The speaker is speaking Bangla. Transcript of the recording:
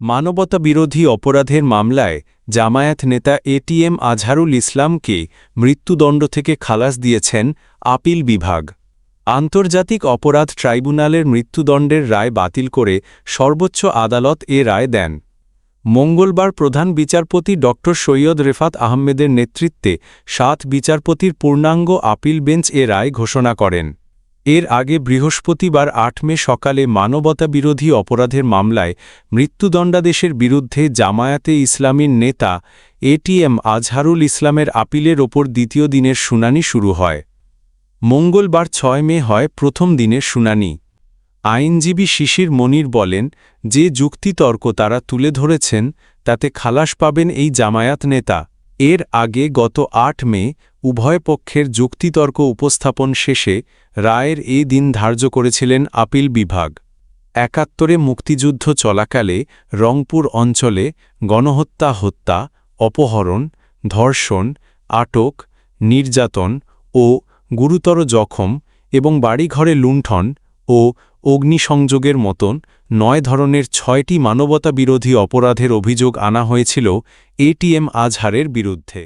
মানবতা বিরোধী অপরাধের মামলায় জামায়াত নেতা এটিএম আজহারুল ইসলামকে মৃত্যুদণ্ড থেকে খালাস দিয়েছেন আপিল বিভাগ। আন্তর্জাতিক অপরাধ ট্রাইব্যুনালের মৃত্যুদণ্ডের রায় বাতিল করে সর্বোচ্চ আদালত এ রায় দেন। মঙ্গলবার প্রধান বিচারপতি ড সৈয়দ রেফাত আহমেদের নেতৃত্বে সাত বিচারপতির পূর্ণাঙ্গ আপিল বেঞ্চ এ রায় ঘোষণা করেন। এর আগে বৃহস্পতিবার আট মে সকালে মানবতা বিরোধী অপরাধের মামলায় মৃত্যুদণ্ডাদেশের বিরুদ্ধে জামায়াতে ইসলামীর নেতা এটিএম আজহারুল ইসলামের আপিলের ওপর দ্বিতীয় দিনের শুনানি শুরু হয়। মঙ্গলবার ছয় মে হয় প্রথম দিনের শুনানি। আইনজীবী শিশির মনির বলেন, যে যুক্তিতর্ক তারা তুলে ধরেছেন, তাতে খালাস পাবেন এই জামায়াত নেতা। এর আগে গত আট মে উভয় পক্ষের যুক্তিতর্ক উপস্থাপন শেষে রায়ের এই দিন ধার্য করেছিলেন আপিল বিভাগ। একাত্তরে মুক্তিযুদ্ধ চলাকালে রংপুর অঞ্চলে গণহত্যা, হত্যা, অপহরণ, ধর্ষণ, আটক, নির্যাতন ও গুরুতর জখম এবং বাড়িঘরে লুণ্ঠন ও অগ্নিসংযোগের মতন নয় ধরনের ছয়টি মানবতা বিরোধী অপরাধের অভিযোগ আনা হয়েছিল এটিএম আজহারের বিরুদ্ধে।